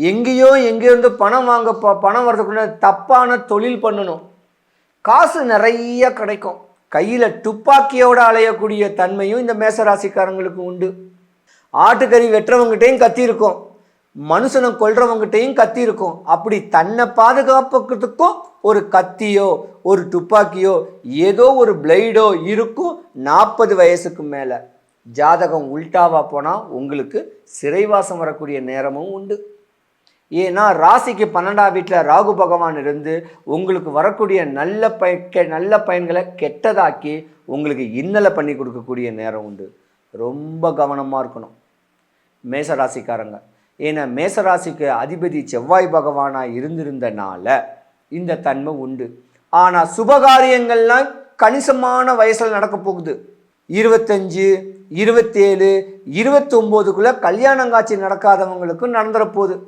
எங்கேயோ எங்கேருந்து பணம் வாங்க ப- பணம் வர்றதுக்குள்ள தப்பான தொழில் பண்ணணும். காசு நிறைய கிடைக்கும். கையில் துப்பாக்கியோடு அலையக்கூடிய தன்மையும் இந்த மேசராசிக்காரங்களுக்கு உண்டு. ஆட்டுக்கறி வெட்டுறவங்ககிட்டையும் கத்தி இருக்கும் மனுஷனை கொல்றவங்ககிட்டையும் கத்தி இருக்கும் அப்படி தன்னை பாதுகாப்புக்கிறதுக்கும் ஒரு கத்தியோ ஒரு துப்பாக்கியோ ஏதோ ஒரு பிளைடோ இருக்கும் நாற்பது வயசுக்கு மேலே. ஜாதகம் உல்டாவாக போனால் உங்களுக்கு சிறைவாசம் வரக்கூடிய நேரமும் உண்டு. ஏன்னா ராசிக்கு பன்னெண்டாம் வீட்டில் ராகு பகவான் இருந்து உங்களுக்கு வரக்கூடிய நல்ல பய கெ நல்ல பயன்களை கெட்டதாக்கி உங்களுக்கு இன்னலை பண்ணி கொடுக்கக்கூடிய நேரம் உண்டு. ரொம்ப கவனமாக இருக்கணும். மேச ராசிக்காரங்க. ஏன்னா மேசராசிக்கு அதிபதி செவ்வாய் பகவானாக இருந்திருந்தனால இந்த தன்மை உண்டு. ஆனால் சுபகாரியங்கள்லாம் கணிசமான வயசில் நடக்க போகுது. இருபத்தஞ்சு இருபத்தேழு இருபத்தொம்போதுக்குள்ளே கல்யாணம் காட்சி நடக்காதவங்களுக்கும் நடந்துற போகுது.